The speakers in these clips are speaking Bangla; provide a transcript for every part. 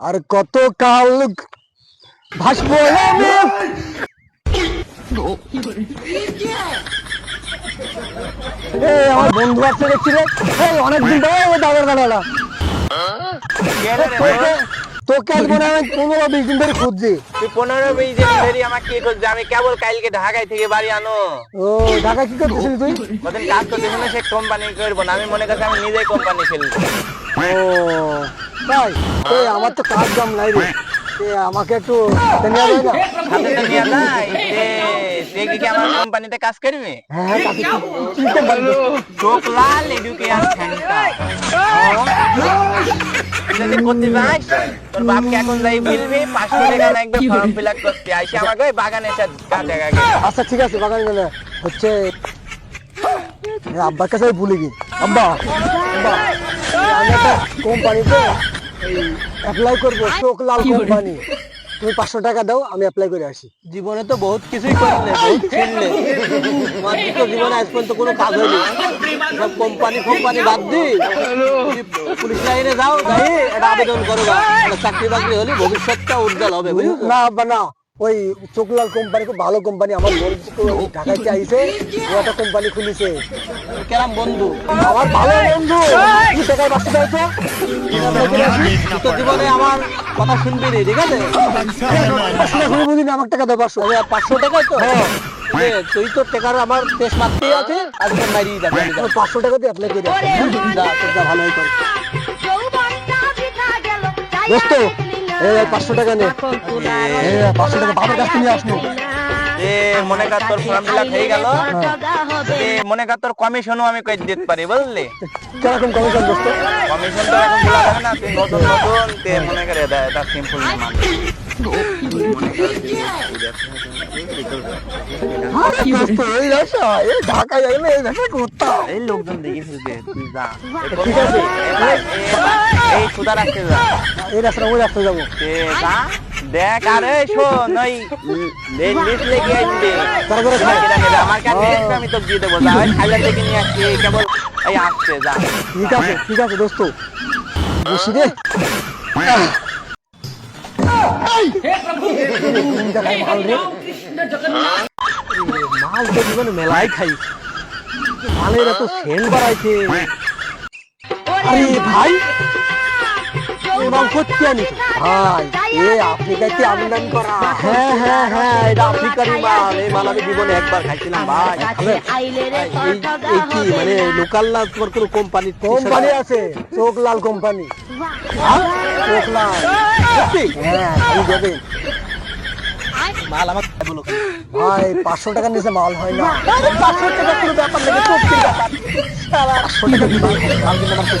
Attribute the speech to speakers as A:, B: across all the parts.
A: আর কত কাল ভাসবো আমি? আমার বন্ধু আছে দেখছি রে এই অনেকদিন পরে দাদা দাদা তোকে আজ মনে হয় পনেরো বিশ দিন ধরে খুঁজছি।
B: তুই পনেরো বিশ দিন ধরে আমাকে কি করছিস? আমি কেবল কালকে ঢাকায় থেকে বাড়ি আনো।
A: ও ঢাকা কি করতেছিলি তুই?
B: কদিন কাজ সে কোম্পানি করব না। আমি মনে করছি আমি নিজেই কোম্পানি ফেলব
A: ও তাই এই আমার তো কাজ কাম নাই রে। এ, আমাকে একটু না?
B: হাতে তো নাই? কি আমার কোম্পানিতে কাজ করবে?
A: হ্যাঁ কাকে কি কি
B: চোখ লাল এডুকেশন সেন্টার যদি করতে পারিস তোর বাপকে এখন যাই বলবি পাঁচশো টাকা লাগবে ফর্ম ফিল আপ করতে। আমাকে ওই বাগানে এসে কাজে
A: আচ্ছা ঠিক আছে বাগান গেলে হচ্ছে আব্বার কাছে ভুলে গি আব্বা আব্বা আমি একটা কোম্পানিতে অ্যাপ্লাই করব চোখ লাল কোম্পানি। তুমি পাঁচশো টাকা দাও আমি অ্যাপ্লাই করে আসি।
B: জীবনে তো বহুত কিছুই করলে বহুত ছিনলে তোমার তো জীবনে আজ পর্যন্ত কোনো কাজ হয়নি। সব কোম্পানি কোম্পানি বাদ দি। পুলিশ লাইনে যাও যাই এটা আবেদন করো চাকরি বাকরি হলে ভবিষ্যৎটা উজ্জ্বল হবে বুঝলি
A: না না ওই চোখলাল কোম্পানি খুব ভালো কোম্পানি আমার বন্ধু ঢাকায় আইছে ও একটা কোম্পানি খুলিছে।
B: কেরাম বন্ধু।
A: আমার ভালো বন্ধু। টাকায় বাঁচতে চাইছো?
B: তুই জীবনে আমার কথা শুনবি রে ঠিক আছে?
A: বুঝি না আমার টাকা দাও পাঁচশো
B: পাঁচশো টাকা তো? এ, তুই তো টাকার আমার পেশ মারতেই আছে আজকে মারিয়ে যাবে আমি
A: আমি পাঁচশো টাকা দিয়ে অ্যাপ্লাই করে আসি
B: যা তোর ভালোই কর।
A: দোস্ত পাঁচশো টাকা নে। পাঁচশো টাকা বাবার কাছ থেকে নিয়ে আসব
B: এ মনে কর তোর ফর্ম ফিল আপ হয়ে গেল এ মনে কর তোর কমিশনও আমি কই দিতে পারি বুঝলি
A: কীরকম কমিশন দোস্ত
B: কমিশন তো এখন বলা যাবে না তুই নতুন নতুন তে মনে করে এটা এটা সিম্পল না মান
A: এই
B: লোকজন দেখে ফেলবে তুই যা এই
A: ঠিক আছে।
B: এই- এই- এই সুদা রাখতে যা
A: এই রাস্তা ওই রাস্তায় যাব
B: যা দেখ আরে শোন ওই লিস্ট লেগে আসবে
A: তারপরে
B: আমার কাছে আমি তোকে দিয়ে দেবো যা ওই থাইল্যান্ড থেকে নিয়ে আসছি এই কেবল এই আসছে যা
A: ঠিক আছে ঠিক আছে দোস্ত বসি রে মাল তো জীবনে মেলাই খাই মালের এত সেন বাড়াইছে আরে ভাই আনি ভাই এ আফ্রিকাতে আমদানি করা। হ্যাঁ হ্যাঁ হ্যাঁ এটা আফ্রিকারই মাল এই মাল আমি জীবনে একবার খাইছিলাম ভাই। এই এই কি মানে লোকাল না তোমার কোনো কোম্পানি কোম্পানি আছে চোখ লাল কোম্পানি চোখ লাল। সত্যি? হ্যাঁ আমি
B: মাল আমার বলো।
A: ভাই পাঁচশো টাকার নিচে মাল হয় না। পাঁচশো টাকা কোনো ব্যাপার পাঁচশো টাকা মাল কিন্তু আমার চোখ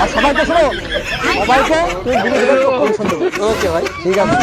A: আর সবাইকে শোনো। সবাইকে তুমি
B: ওকে ভাই।
A: ঠিক আছে.